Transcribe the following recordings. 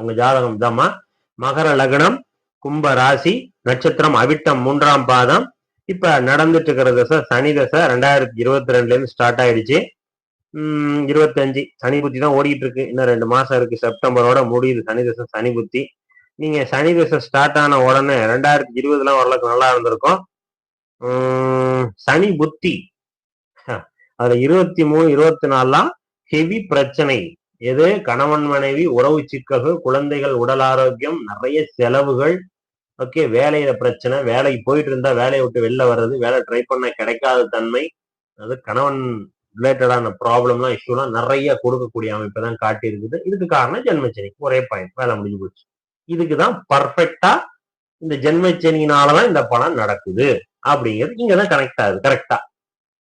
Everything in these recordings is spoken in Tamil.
உங்க ஜாதகம் தாம்மா மகர லக்னம் கும்ப ராசி நட்சத்திரம் அவிட்டம் மூன்றாம் பாதம். இப்ப நடந்துட்டு இருக்கிற தசை சனி தசை ரெண்டாயிரத்தி இருபத்தி ரெண்டுல இருந்து ஸ்டார்ட் ஆயிடுச்சு. உம் இருபத்தஞ்சு. சனி புத்தி தான் ஓடிட்டு இருக்கு. இன்னும் ரெண்டு மாசம் இருக்கு. செப்டம்பரோட முடியுது. சனி தசை சனி புத்தி. நீங்க சனி தசை ஸ்டார்ட் ஆன உடனே ரெண்டாயிரத்தி இருபதுலாம் ஓரளவுக்கு நல்லா இருந்திருக்கும். சனி புத்தி. அதுல இருபத்தி மூணு இருபத்தி நாலாம் ஹெவி பிரச்சனை. எது? கணவன் மனைவி உறவு சிக்கல்கள் குழந்தைகள் உடல் ஆரோக்கியம் நிறைய செலவுகள். ஓகே வேலையில பிரச்சனை வேலைக்கு போயிட்டு இருந்தா வேலையை விட்டு வெளில வர்றது வேலை ட்ரை பண்ண கிடைக்காத தன்மை. அது கணவன் ரிலேட்டடான ப்ராப்ளம்லாம் இஷ்யூலாம் நிறைய கொடுக்கக்கூடிய அமைப்பை தான் காட்டி இருக்குது இதுக்கு காரணம் ஜென்மச்சனி ஒரே பாயிண்ட் வேலை முடிஞ்சு போச்சு. இதுக்கு தான் பர்ஃபெக்டா இந்த ஜென்மச்சனியினாலதான் இந்த படம் நடக்குது அப்படிங்கிறது இங்கதான் கனெக்ட் ஆகுது. கரெக்டா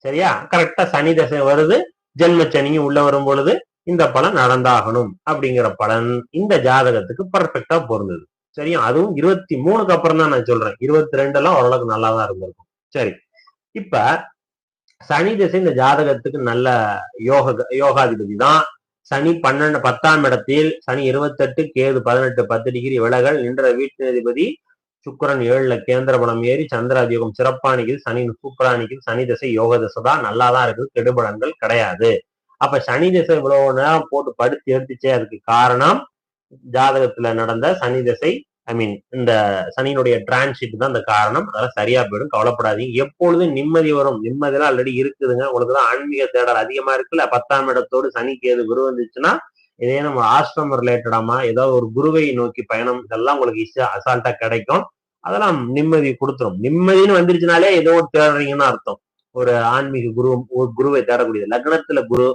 சரியா? கரெக்டா சனி தசை வருது. ஜென்மச்சனியும் உள்ள வரும் பொழுது இந்த பலன் நடந்தாகணும் அப்படிங்கிற பலன் இந்த ஜாதகத்துக்கு பர்ஃபெக்டா பொருந்தது. சரியா? அதுவும் இருபத்தி மூணுக்கு அப்புறம் தான் நான் சொல்றேன். இருபத்தி ரெண்டு எல்லாம் ஓரளவுக்கு நல்லா தான் இருந்திருக்கும். சரி. இப்ப சனி திசை இந்த ஜாதகத்துக்கு நல்ல யோக யோகாதிபதி தான். சனி பன்னெண்டு பத்தாம் இடத்தில் சனி இருபத்தெட்டு கேது பதினெட்டு பத்து டிகிரி விலகல் நின்ற வீட்டினதிபதி சுக்கரன் ஏழுல கேந்திர பலம் ஏறி சந்திராதியோகம் சிறப்பானிக்குது சனி சூப்பரானிக்கு சனி திசை யோக திசை தான். நல்லா தான் இருக்குது கெடுபலன்கள் கிடையாது. அப்ப சனி திசை இவ்வளவு நேரம் போட்டு படுத்து எடுத்துச்சே அதுக்கு காரணம் ஜாதகத்துல நடந்த சனி திசை ஐ மீன் இந்த சனியினுடைய டிரான்சிட் தான் அந்த காரணம். அதெல்லாம் சரியா போயிடும் கவலைப்படாதீங்க. எப்பொழுதும் நிம்மதி வரும். நிம்மதியெல்லாம் ஆல்ரெடி இருக்குதுங்க. உங்களுக்கு தான் ஆன்மீக தேடல் அதிகமா இருக்குல்ல. பத்தாம் இடத்தோடு சனி கேது குரு வந்துச்சுன்னா இதே நம்ம ஆசிரமம் ரிலேட்டடாமா ஏதாவது ஒரு குருவை நோக்கி பயணம் இதெல்லாம் உங்களுக்கு ஈஸியா அசால்ட்டா கிடைக்கும். அதெல்லாம் நிம்மதி கொடுத்துரும். நிம்மதின்னு வந்துருச்சுனாலே ஏதோ ஒரு தேடுறீங்கன்னு அர்த்தம். ஒரு ஆன்மீக குரு ஒரு குருவை தேடக்கூடியது. லக்னத்துல குரு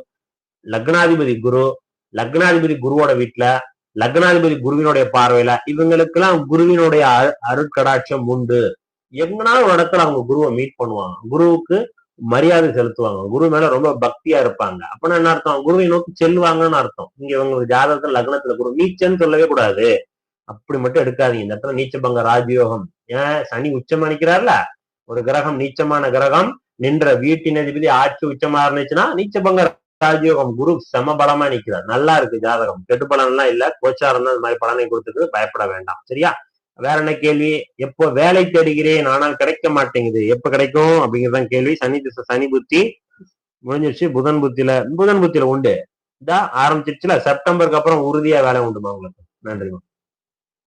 லக்னாதிபதி குரு லக்னாதிபதி குருவோட வீட்டுல லக்னாதிபதி குருவினுடைய பார்வையில இவங்களுக்கு எல்லாம் குருவினுடைய அரு- அருட்கடாட்சம் உண்டு. எங்கனாலும் ஒரு இடத்துல அவங்க குருவை மீட் பண்ணுவாங்க. குருவுக்கு மரியாதை செலுத்துவாங்க. குரு மேல ரொம்ப பக்தியா இருப்பாங்க. அப்படின்னா என்ன அர்த்தம்? குருவை நோக்கி செல்வாங்கன்னு அர்த்தம். இங்க இவங்களுக்கு ஜாதகத்துல லக்னத்துல குரு நீச்சன்னு சொல்லவே கூடாது. அப்படி மட்டும் எடுக்காதீங்க. இந்த இடத்துல நீச்சபங்க ராஜயோகம். ஏன்? சனி உச்சம் அணிக்கிறார்ல ஒரு கிரகம் நீச்சமான கிரகம். நின்ற வீட்டின் அதிபதி ஆட்சி உச்சமா இருந்துச்சுன்னா நீச்சபங்க ராஜயோகம் குரு செம பலமா நிக்கிறார் நல்லா இருக்கு ஜாதகம் கெட்டு பலன்லாம் எல்லாம் இல்ல கோச்சாரம் தான் இந்த மாதிரி பலனை கொடுத்துட்டு பயப்பட வேண்டாம் சரியா வேற என்ன கேள்வி எப்போ வேலை தேடுகிறேன் ஆனால் கிடைக்க மாட்டேங்குது எப்ப கிடைக்கும் அப்படிங்கறதான் கேள்வி சனி திசை சனி புத்தி முடிஞ்சிருச்சு புதன் புத்தியில புதன் புத்தியில உண்டு இதா ஆரம்பிச்சிருச்சுல செப்டம்பருக்கு அப்புறம் உறுதியா வேலை உண்டுமா உங்களுக்கு நன்றிமா